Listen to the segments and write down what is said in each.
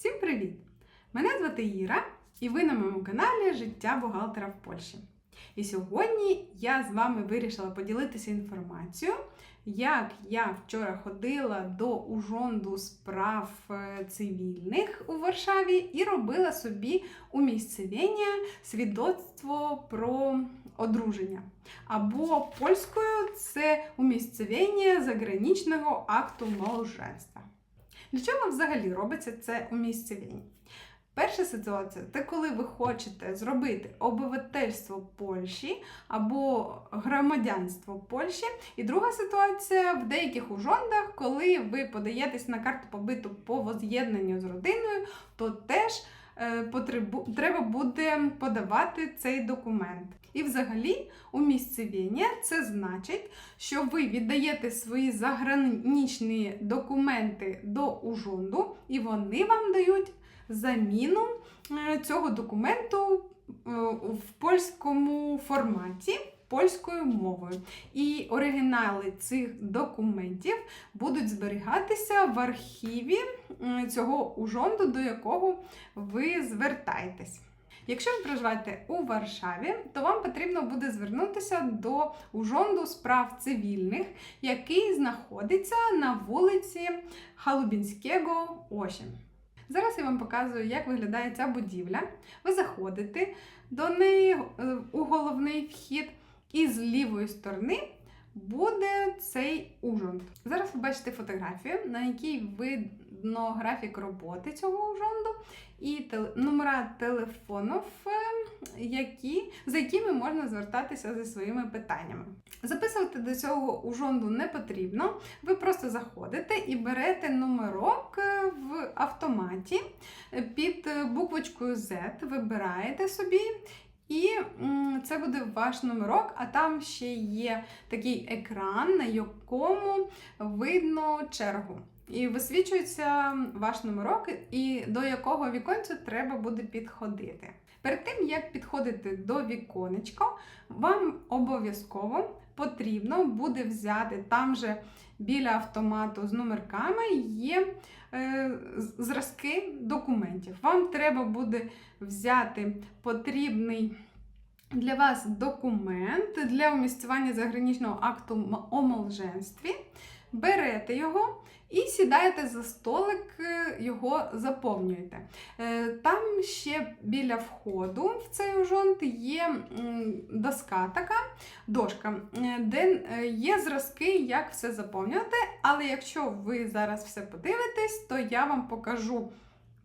Всім привіт! Мене звати Іра, і ви на моєму каналі Життя бухгалтера в Польщі. І сьогодні я з вами вирішила поділитися інформацією, як я вчора ходила до Ужонду справ е, цивільних у Варшаві і робила собі умісцевення свідоцтво про одруження. Або польською це умісцевення заграничного акту мałżeństwa. Для чого взагалі робиться це у місці війні? Перша ситуація це коли ви хочете зробити обивательство Польщі або громадянство Польщі. І друга ситуація в деяких ужондах, коли ви подаєтесь на карту побиту по воз'єднанню з родиною, то теж потребу, треба буде подавати цей документ. І взагалі умісцевення це значить, що ви віддаєте свої заграничні документи до ужонду, і вони вам дають заміну е, цього документу е, в польському форматі. Польською мовою. І оригінали цих документів будуть зберігатися в архіві цього ужонду, до якого ви звертаєтесь. Якщо ви проживаєте у Варшаві, то вам потрібно буде звернутися до ужонду справ цивільних, який знаходиться на вулиці Халубінського 8. Зараз я вам показую, як виглядає ця будівля. Ви заходите до неї е, у головний вхід, і з лівої сторони буде цей ужонд. Зараз ви бачите фотографію, на якій видно графік роботи цього ужонду і тел- номера телефонів, е, які, за якими можна звертатися зі своїми питаннями. Записувати до цього ужонду не потрібно. Ви просто заходите і берете номерок е, в автоматі під е, буквочкою Z, вибираєте собі. І це буде ваш номерок, а там ще є такий екран, на якому видно чергу. І висвічується ваш номерок, і до якого віконцю треба буде підходити. Перед тим, як підходити до віконечка, вам обов'язково потрібно буде взяти там же біля автомату з номерками є е, зразки документів. Вам треба буде взяти потрібний для вас документ для умістування заграничного акту омолженстві. Берете його і сідаєте за столик, е, його заповнюєте. Е, Там ще біля входу в цей ужонт є доска така, дошка, е, де є зразки, як все заповнювати. Але якщо ви зараз все подивитесь, то я вам покажу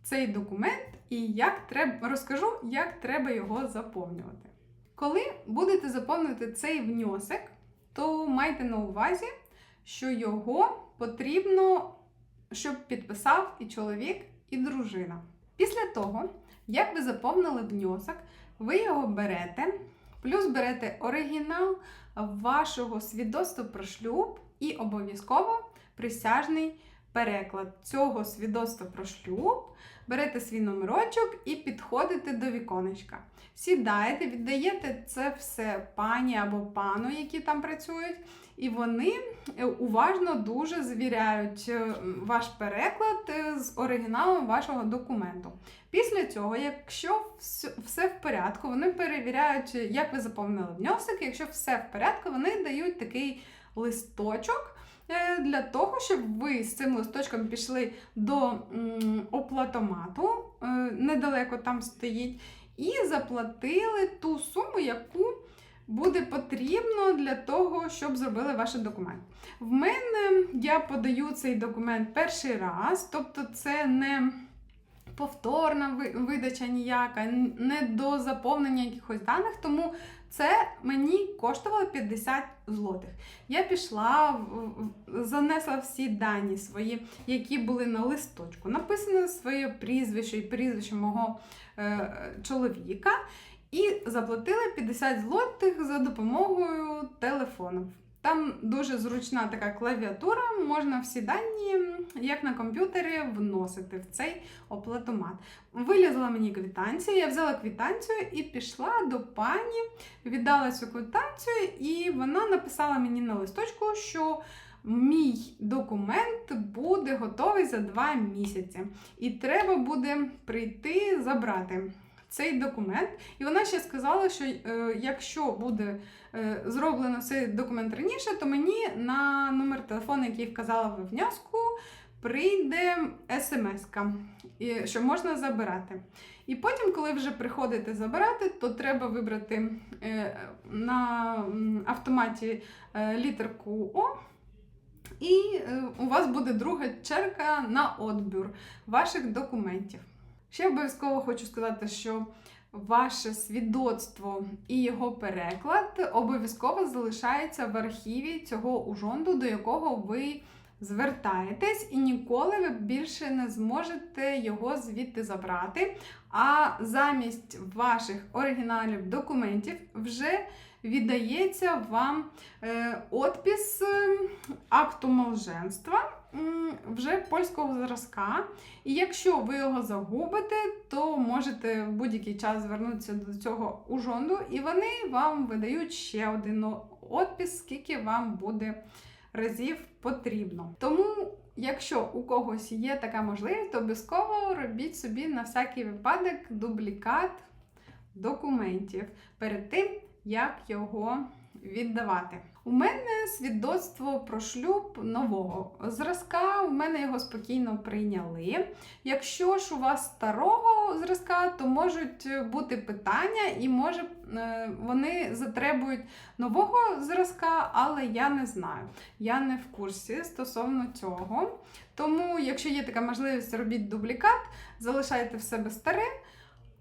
цей документ і як треба, розкажу, як треба його заповнювати. Коли будете заповнювати цей внесок, то майте на увазі, що його потрібно, щоб підписав і чоловік, і дружина. Після того, як ви заповнили внесок, ви його берете, плюс берете оригінал вашого свідоцтва про шлюб і обов'язково присяжний переклад цього свідоцтва про шлюб. Берете свій номерочок і підходите до віконечка. Сідаєте, віддаєте це все пані або пану, які там працюють, і вони е, уважно дуже звіряють е, ваш переклад е, з оригіналом вашого документу. Після цього, якщо все в порядку, вони перевіряють, як ви заповнили внесок. Якщо все в порядку, вони дають такий листочок для того, щоб ви з цим листочком пішли до оплатомату, е, недалеко там стоїть, і заплатили ту суму, яку буде потрібно для того, щоб зробили ваш документ. В мене я подаю цей документ перший раз, тобто це не повторна видача ніяка, не до заповнення якихось даних, тому це мені коштувало 50 злотих. Я пішла, занесла всі дані свої, які були на листочку. Написано своє прізвище і прізвище мого е, чоловіка. І заплатила 50 злотих за допомогою телефону. Там дуже зручна така клавіатура, можна всі дані, як на комп'ютері, вносити в цей оплатомат. Вилізла мені квитанція, я взяла квитанцію і пішла до пані, віддала цю квитанцію, і вона написала мені на листочку, що мій документ буде готовий за два місяці. І треба буде прийти забрати цей документ. І вона ще сказала, що е, якщо буде е, зроблено цей документ раніше, то мені на номер телефону, який вказала в внеску, прийде смс-ка, що можна забирати. І потім, коли вже приходите забирати, то треба вибрати е, на автоматі е, літерку О. І е, у вас буде друга черга на отбір ваших документів. Ще обов'язково хочу сказати, що ваше свідоцтво і його переклад обов'язково залишається в архіві цього ужонду, до якого ви звертаєтесь, і ніколи ви більше не зможете його звідти забрати. А замість ваших оригіналів документів вже віддається вам е, отпис е, акту молженства вже польського зразка. І якщо ви його загубите, то можете в будь-який час звернутися до цього ужонду, і вони вам видають ще один отпис, скільки вам буде разів потрібно. Тому, якщо у когось є така можливість, то обов'язково робіть собі на всякий випадок дублікат документів перед тим, як його віддавати. У мене свідоцтво про шлюб нового зразка, у мене його спокійно прийняли. Якщо ж у вас старого зразка, то можуть бути питання, і може е, вони затребують нового зразка, але я не знаю. Я не в курсі стосовно цього. Тому, якщо є така можливість, робіть дублікат, залишайте в себе старе.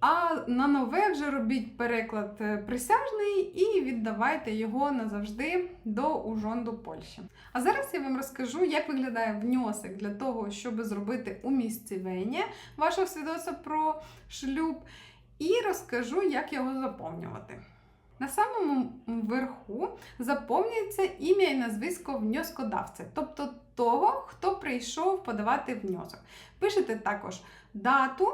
А на нове вже робіть переклад е, присяжний і віддавайте його назавжди до Ужонду Польщі. А зараз я вам розкажу, як виглядає внесок для того, щоб зробити у місці умісцевення вашого свідоцтва про шлюб, і розкажу, як його заповнювати. На самому верху заповнюється ім'я і назвисько внескодавця, тобто того, хто прийшов подавати внесок. Пишете також дату,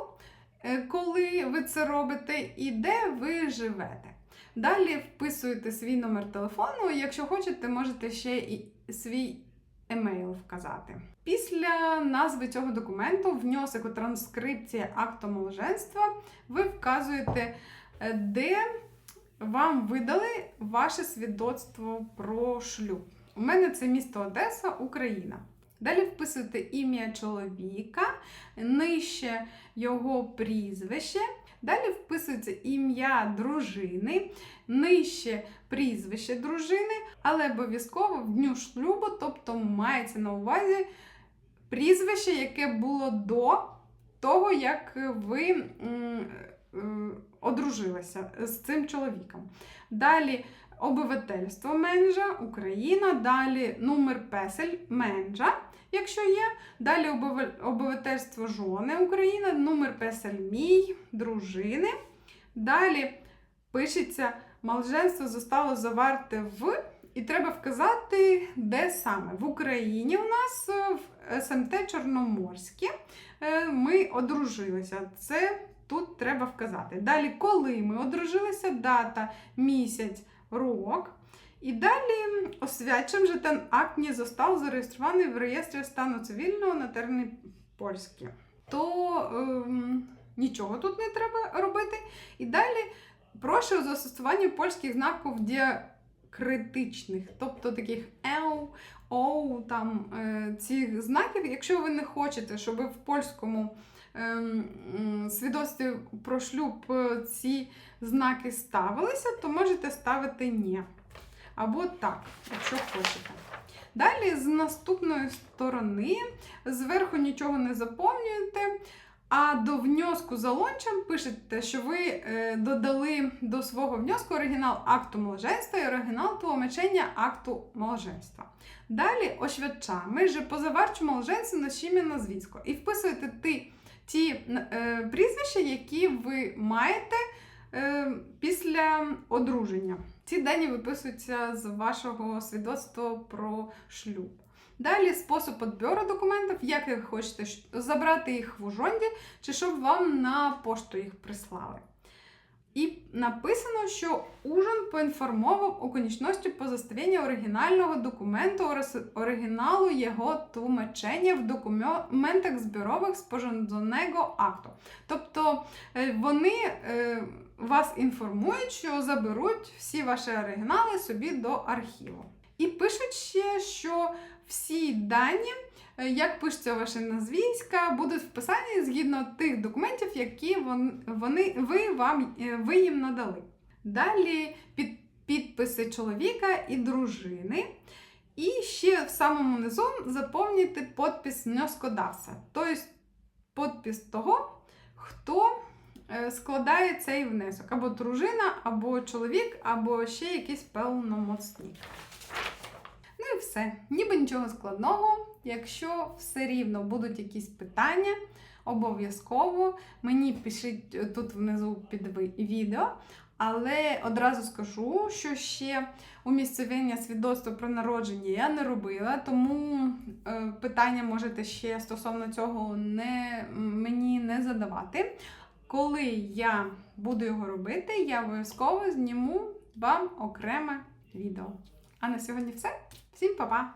коли ви це робите, і де ви живете. Далі вписуєте свій номер телефону. Якщо хочете, можете ще і свій емейл вказати. Після назви цього документу, внесок у транскрипції акту молоденства, ви вказуєте, е, де вам видали ваше свідоцтво про шлюб. У мене це місто Одеса, Україна. Далі вписуєте ім'я чоловіка, нижче його прізвище. Далі вписується ім'я дружини, нижче прізвище дружини, але обов'язково в дню шлюбу, тобто мається на увазі прізвище, яке було до того, як ви е, одружилися з цим чоловіком. Далі обивательство менжа, Україна, далі номер песель менжа, якщо є. Далі обивательство жони Україна, номер песель мій, дружини. Далі пишеться малженство зостало заварте в. І треба вказати, де саме. В Україні у нас е, в СМТ Чорноморське е, ми одружилися. Це тут треба вказати. Далі, коли ми одружилися, дата, місяць, рок. І далі освячим же ten акт не został зареєстрований в реєстрі стану цивільного на терені польське. То ем, нічого тут не треба робити. І далі прошу застосування польських знаків діакритичних, тобто таких еу, оу, там е, цих знаків, якщо ви не хочете, щоб в польському ем, свідоцтві про шлюб е, ці знаки ставилися, то можете ставити ні. Або так, якщо хочете. Далі з наступної сторони зверху нічого не заповнюєте, а до внеску за лончем пишете, що ви е, додали до свого внеску оригінал акту моложенства і оригінал тлумачення акту моложенства. Далі oświadczamy, że po zawarciu małżeństwa nosimy nazwisko. І вписуєте ті, е, прізвища, які ви маєте після одруження. Ці дані виписуються з вашого свідоцтва про шлюб. Далі спосіб підбору документів, як ви хочете забрати їх в Ужонді, чи щоб вам на пошту їх прислали. І написано, що ужин поінформував о конічності позаставлення оригінального документу, оригіналу його тлумачення в документах збірових спорządzonego акту. Тобто е, вони е, вас інформують, що заберуть всі ваші оригінали собі до архіву. І пишуть ще, що всі дані, е, як пишеться ваша назвіська, будуть вписані згідно тих документів, які вони, ви, вам, е, ви їм надали. Далі під, підписи чоловіка і дружини. І ще в самому низу заповнити підпис внескодавця, тобто підпис того, хто складає цей внесок. Або дружина, або чоловік, або ще якийсь певномоцник. Ну і все. Ніби нічого складного. Якщо все рівно будуть якісь питання, обов'язково мені пишіть е, тут внизу під відео. Але одразу скажу, що ще умісцевлення свідоцтва про народження я не робила, тому е, питання можете ще стосовно цього не, мені не задавати. Коли я буду його робити, я обов'язково зніму вам окреме відео. А на сьогодні все. Всім па-па!